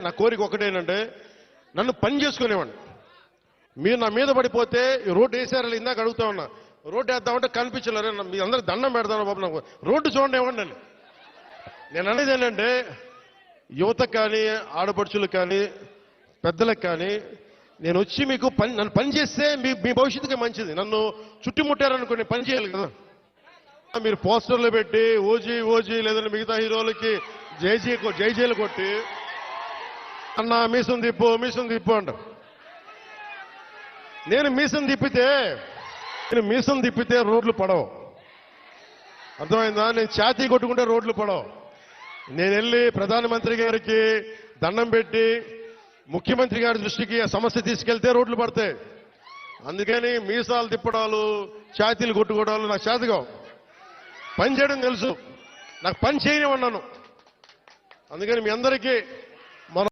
నా కోరిక ఒకటేనంటే నన్ను పని చేసుకునేవాడిని. మీరు నా మీద పడిపోతే రోడ్డు వేసారని ఇందాక అడుగుతా ఉన్నా. రోడ్డు వేద్దామంటే కనిపించలేరు. మీ అందరికి దండం పెడతాను బాబు నాకు. రోడ్డు చూడండి ఇవ్వండి అని. నేను అనేది ఏంటంటే యువత కానీ ఆడపడుచులకు కానీ పెద్దలకు కానీ నేను వచ్చి మీకు పని నన్ను పని చేస్తే మీ మీ భవిష్యత్తుకి మంచిది. నన్ను చుట్టుముట్టారనుకోండి పని చేయాలి కదా. మీరు పోస్టర్లు పెట్టి ఓజీ ఓజీ లేదంటే మిగతా హీరోలకి జైజీ జైజీలు కొట్టి అన్న మీసం తిప్పు మీసం తిప్పు అంటారు నేను మీసం తిప్పితే నేను మీసం తిప్పితే రోడ్లు పడవు. అర్థమైందా? నేను ఛాతీ కొట్టుకుంటే రోడ్లు పడవు. నేను వెళ్ళి ప్రధానమంత్రి గారికి దండం పెట్టి ముఖ్యమంత్రి గారి దృష్టికి ఆ సమస్య తీసుకెళ్తే రోడ్లు పడతాయి. అందుకని మీసాలు తిప్పడాలు ఛాతీలు కొట్టుకోవడాలు నాకు చేతగా పని చేయడం తెలుసు. నాకు పని చేయనివన్నాను అందుకని మీ అందరికీ